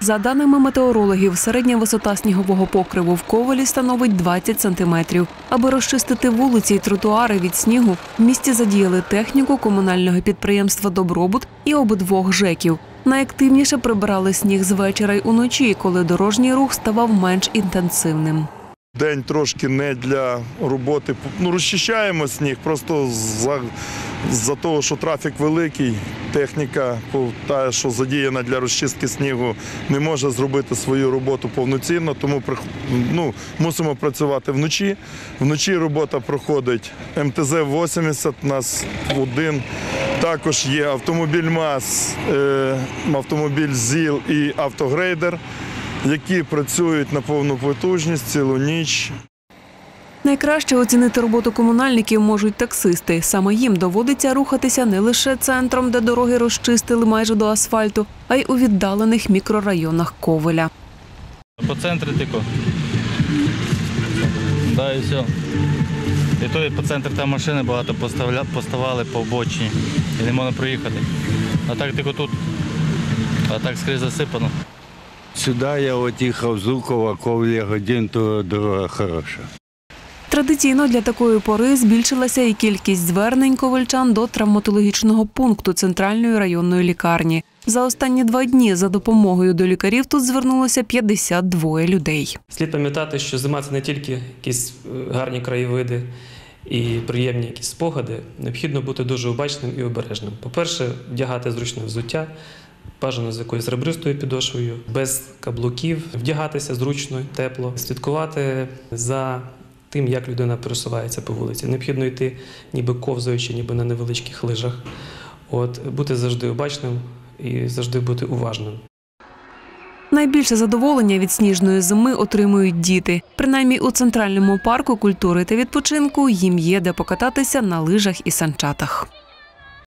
За даними метеорологів, середня висота снігового покриву в Ковелі становить 20 сантиметрів. Аби розчистити вулиці й тротуари від снігу, в місті задіяли техніку комунального підприємства Добробут і обидвох ЖЕКів. Найактивніше прибирали сніг з вечора й уночі, коли дорожній рух ставав менш інтенсивним. День трошки не для роботи. Ну, розчищаємо сніг, просто за, за того, що трафік великий, техніка, та, що задіяна для розчистки снігу, не може зробити свою роботу повноцінно, тому ну, мусимо працювати вночі. Вночі робота проходить МТЗ-80, нас один. Також є автомобіль МАЗ, е, автомобіль ЗІЛ і автогрейдер які працюють на повну потужність цілу ніч. Найкраще оцінити роботу комунальників можуть таксисти. Саме їм доводиться рухатися не лише центром, де дороги розчистили майже до асфальту, а й у віддалених мікрорайонах Ковеля. По центру тільки. Да, і все. І то і по центру там машини багато поставали по обочині і не можна проїхати. А так тільки тут. А так скрізь засипано. Сюди я от їхав з Лукова, ковля годин, то дорога хороша. Традиційно для такої пори збільшилася і кількість звернень ковальчан до травматологічного пункту центральної районної лікарні. За останні два дні за допомогою до лікарів тут звернулося 52 людей. Слід пам'ятати, що зима це не тільки якісь е, гарні краєвиди і приємні якісь спогади. Необхідно бути дуже обачним і обережним. По-перше, вдягати зручне взуття, бажано з якоюсь ребристою підошвою, без каблуків, вдягатися зручно, тепло, слідкувати за тим, як людина пересувається по вулиці. Необхідно йти ніби ковзаючи, ніби на невеличких лижах. От, бути завжди обачним і завжди бути уважним. Найбільше задоволення від сніжної зими отримують діти. Принаймні у центральному парку культури та відпочинку їм є де покататися на лижах і санчатах.